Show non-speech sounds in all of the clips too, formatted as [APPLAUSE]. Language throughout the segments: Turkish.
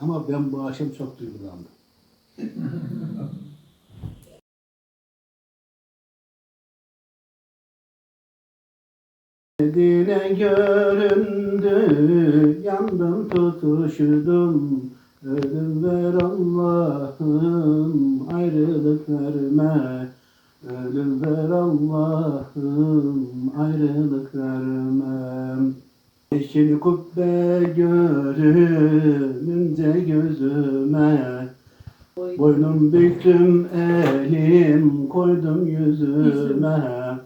Ama ben bu akşam çok duygulandım. Medine göründü, yandım tutuşudum. Ölüm ver Allah'ım, ayrılık verme. Ölüm ver Allah'ım, ayrılık vermem. Yeşil kubbe görününce gözüme. Boynum büktüm elim koydum yüzüme.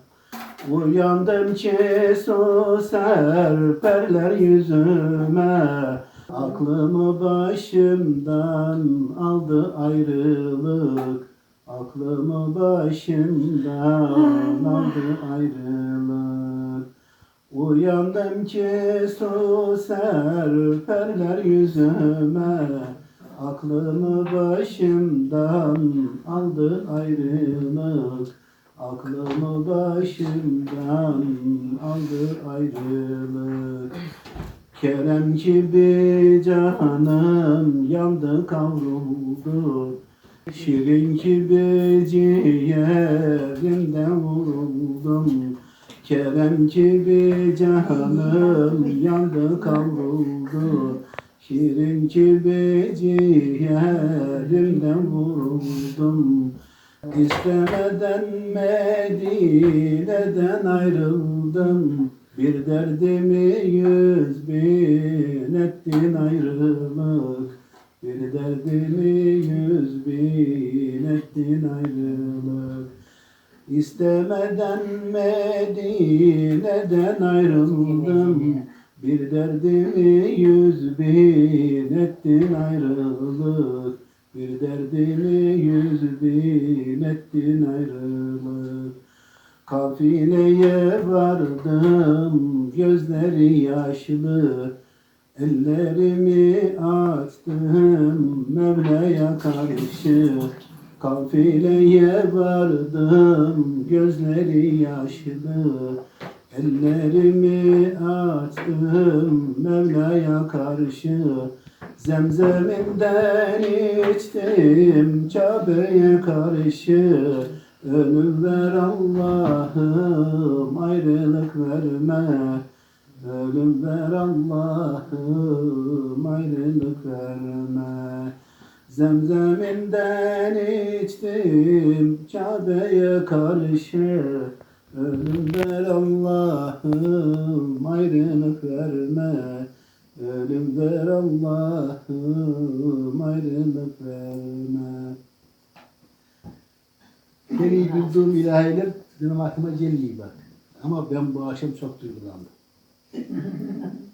Uyandım ki su serperler yüzüme. Aklımı başımdan aldı ayrılık. Aklımı başımdan aldı ayrılık Uyandım ki su serperler yüzüme. Aklımı başımdan aldı ayrılık. Aklımı başımdan aldı ayrılık. Kerem gibi canım yandı kavruldu. Şirin gibi ciğerimden Kerem gibi canım yandı kavruldu. Şirin gibi ciğerimden vuruldum İstemeden Medine'den ayrıldım. Bir derdimi yüz bin ettin ayrılık. Bir derdimi yüz bin ettin ayrılık İstemeden Medine'den ayrıldım. Bir derdimi yüz bin ettin ayrılık. Bir derdimi yüz bin ettin ayrılık. Kafileye vardım gözleri yaşlı. Ellerimi açtım Mevla'ya karşı Kafileye vardım gözleri yaşlı. Ellerimi açtım Mevla'ya karşı. Zemzeminden içtim Kabe'ye karşı. Ölüm ver Allah'ım ayrılık verme. Ölüm ver Allah'ım ayrılık verme Zemzeminden içtim Kabe'ye karşı Ölüm ver Allah'ım ayrılık verme Ölüm ver Allah'ım ayrılık verme Seni bildiğim ilahiler benim aklıma gelmiyor bak. Ama ben bu akşam çok duygulandım. [LAUGHS]